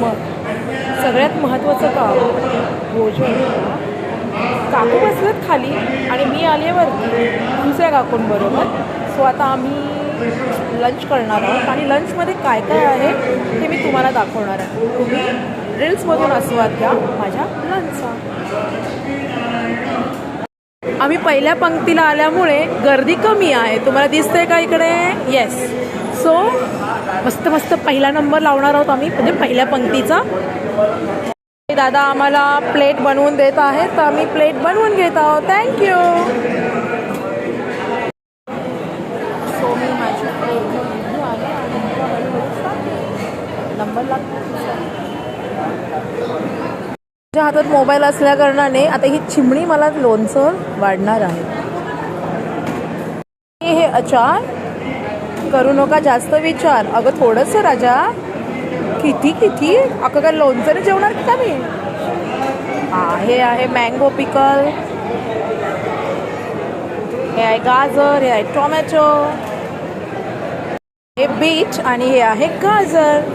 मग सगळ्यात महत्त्वाचं काम भोजन. काकू बसलेत खाली आणि मी आले वरती दुसऱ्या काकूंबरोबर. सो आता आम्ही लंच करणार आहोत आणि लंचमध्ये काय काय आहे ते मी तुम्हाला दाखवणार आहे. तुम्ही रील्समधून आस्वाद घ्या माझ्या लंच आम्ही पहिल्या पंक्तीला आल्यामुळे गर्दी कमी आहे. तुम्हाला दिसतंय का इकडे? येस सो मस्त मस्त पहिला नंबर लावणार आहोत आम्ही म्हणजे पहिल्या पंक्तीचा. दादा आम्हाला प्लेट बनवून देत आहेत तर आम्ही प्लेट बनवून घेत आहोत. थँक्यू सो मी माझी नंबर लागतो माझ्या हातात मोबाईल असल्या कारणाने आता ही चिमणी मला लोणचं वाढणार आहे. हे अचार करू नका जास्त विचार. अगं थोडंसं राजा किती किती? अगं काय लोणचं जेवणार का मी? हे आहे मँगो पिकल हे आहे गाजर हे आहे टोमॅटो हे बीट आणि हे आहे गाजर.